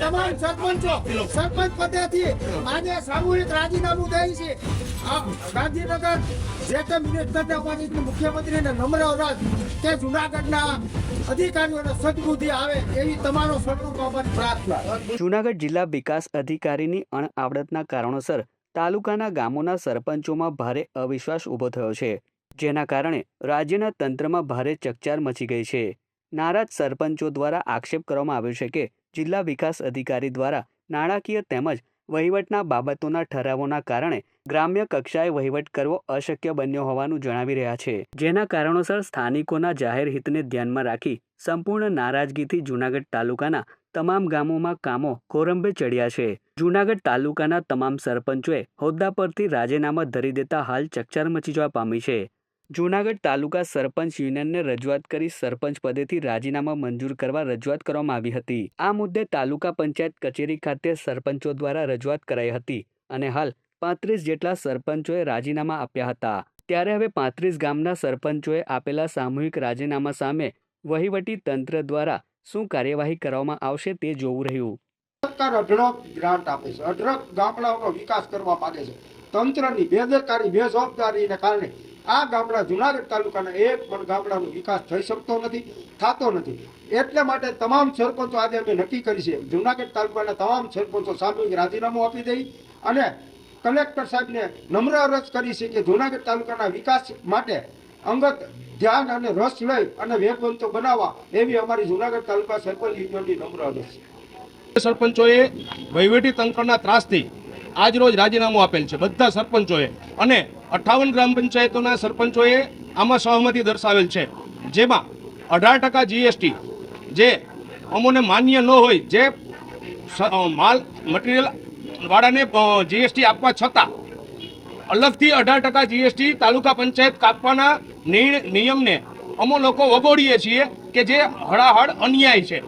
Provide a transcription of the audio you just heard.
તમામ સરપંચો, સરપંચ પદેથી આજે સામૂહિક રાજીનામું દઈ છે. ગાંધીનગર જે તે મિનિસ્ટરને અમારી મુખ્યમંત્રીને નમ્ર અરજ કે જુનાગઢના અધિકારીઓને જૂનાગઢ જિલ્લા વિકાસ અધિકારીની અણઆવડતના કારણોસર તાલુકાના ગામોના સરપંચોમાં ભારે અવિશ્વાસ ઊભો થયો છે, જેના કારણે રાજ્યના તંત્રમાં ભારે ચકચાર મચી ગઈ છે. નારાજ સરપંચો દ્વારા આક્ષેપ કરવામાં આવ્યો છે કે જિલ્લા વિકાસ અધિકારી દ્વારા નાણાકીય તેમજ વહીવટના બાબતોના ઠરાવોના કારણે ગ્રામ્ય કક્ષાએ વહીવટ કરવો અશક્ય બન્યો હોવાનું જણાવી રહ્યા છે. જેના કારણોસર સ્થાનિકોના જાહેર હિતને ધ્યાનમાં રાખી સંપૂર્ણ નારાજગીથી જૂનાગઢ તાલુકાના તમામ ગામોમાં કામો કોરંબે ચડ્યા છે. જૂનાગઢ તાલુકાના તમામ સરપંચોએ હોદ્દા પરથી રાજીનામા ધરી દેતા હાલ ચકચાર મચી જવા પામી છે. જૂનાગઢ તાલુકા સરપંચ યુનિયનને રજૂઆત કરી સરપંચ પદેથી રાજીનામા મંજૂર કરવા રજૂઆત કરવામાં આવી હતી. આ મુદ્દે તાલુકા પંચાયત કચેરી ખાતે સરપંચો દ્વારા રજૂઆત કરાઈ હતી અને હાલ પાંત્રીસ જેટલા સરપંચોએ રાજીનામા આપ્યા હતા. ત્યારે હવે પાંત્રીસ ગામના સરપંચોએ આપેલા સામૂહિક રાજીનામા સામે વહીવટી તંત્ર દ્વારા શું કાર્યવાહી કરવામાં આવશે તે જોવું રહ્યું. સરકાર અઢળક ગ્રાન્ટ આપે છે. અઢળક ગામડાઓનો વિકાસ કરવા માંગે છે. તંત્રની બેદરકારી, બેજવાબદારીને કારણે આ ગામડા જુનાગઢ તાલુકાના એક પણ ગામડાનો વિકાસ થઈ શકતો નથી, થતો નથી. એટલે માટે તમામ સરપંચો આજે અમે નક્કી કરી છે, જુનાગઢ તાલુકાના તમામ સરપંચો સામૂહિક રાજીનામું આપી દઈ અને કલેક્ટર સાહેબને નમ્ર અરજ કરી છે કે જુનાગઢ તાલુકાના વિકાસ માટે અંગત ધ્યાન અને રસ લઈ અને વેગવંતો બનાવવા એવી અમારી જુનાગઢ તાલુકા સરપંચ યુનિયનની નમ્ર અરજ છે. સરપંચોએ વહીવટી તંત્રના ત્રાસથી આજ રોજ રાજીનામું આપેલ છે. બધા સરપંચોએ. અને અઠ્ઠાવન ગ્રામ પંચાયતોના સરપંચોએ આમાં સહમતિ દર્શાવેલ છે. જેમાં અઢાર ટકા જીએસટી જે અમોને માન્ય ન હોય, જે માલ મટીરિયલ વાળાને જીએસટી આપવા છતાં અલગથી અઢાર ટકા જીએસટી તાલુકા પંચાયત કાપવાના નિયમને અમો લોકો વગોડીએ છીએ કે જે હળાહળ અન્યાય છે.